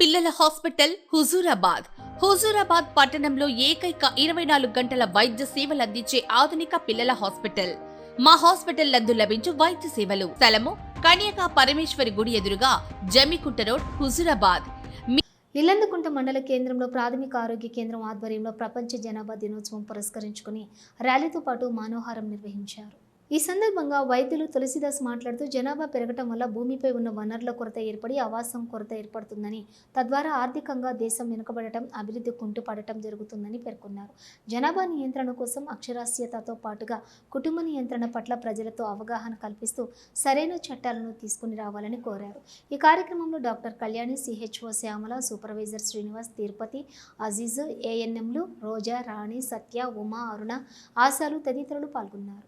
పిల్లల హాస్పిటల్ హుజూరాబాద్. హుజూరాబాద్ పట్టణంలో ఏకైక ఇరవై నాలుగు గంటల వైద్య సేవలు అందించే ఆధునిక పిల్లల హాస్పిటల్. మా హాస్పిటల్ నందు లభించు వైద్య సేవలు. స్థలము కన్యకా పరమేశ్వరి గుడి ఎదురుగా జమికుంట రోడ్ హుజూరాబాద్. ఇల్లందుకుంట మండల కేంద్రంలో ప్రాథమిక ఆరోగ్య కేంద్రం ఆధ్వర్యంలో ప్రపంచ జనాభా దినోత్సవం పురస్కరించుకుని ర్యాలీతో పాటు మనోహారం నిర్వహించారు. ఈ సందర్భంగా వైద్యులు తులసిదాస్ మాట్లాడుతూ జనాభా పెరగటం వల్ల భూమిపై ఉన్న వనరుల కొరత ఏర్పడి ఆవాసం కొరత ఏర్పడుతుందని తద్వారా ఆర్థికంగా దేశం వెనుకబడటం అభివృద్ధి కుంటుపడటం జరుగుతుందని పేర్కొన్నారు. జనాభా నియంత్రణ కోసం అక్షరాస్యతతో పాటుగా కుటుంబ నియంత్రణ పట్ల ప్రజలతో అవగాహన కల్పిస్తూ సరైన చట్టాలను తీసుకుని రావాలని కోరారు. ఈ కార్యక్రమంలో doctor Kalyani CHO Shyamala supervisor Srinivas Tirupati Aziz ఏఎన్ఎంలు రోజా రాణి సత్య ఉమా అరుణ ఆశాలు తదితరులు పాల్గొన్నారు.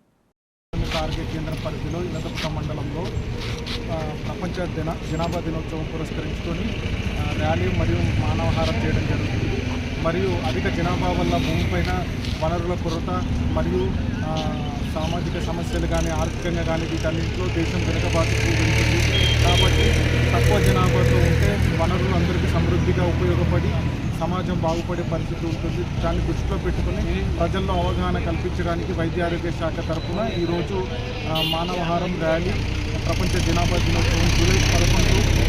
ఆరోగ్య కేంద్రం పరిధిలో ఇలదపుట మండలంలో ప్రపంచ దిన జనాభా దినోత్సవం పురస్కరించుకొని ర్యాలీ మరియు మానవహారం చేయడం జరుగుతుంది. మరియు అధిక జనాభా వల్ల భూమిపైన వనరుల కొరత మరియు సామాజిక సమస్యలు కానీ ఆర్థికంగా కానీ వీటన్నింటిలో దేశం వెనకబాటు ఉంటుంది కాబట్టి తక్కువ జనాభాతో ఉంటే వనరులు అందరికీ సమృద్ధిగా ఉపయోగపడి సమాజం బాగుపడే పరిస్థితి ఉంటుంది. దాన్ని దృష్టిలో పెట్టుకుని ప్రజల్లో అవగాహన కల్పించడానికి వైద్య ఆరోగ్య శాఖ తరఫున ఈరోజు మానవహారం ర్యాలీ ప్రపంచ జనాభా దినోత్సవం జూలై పదకొండు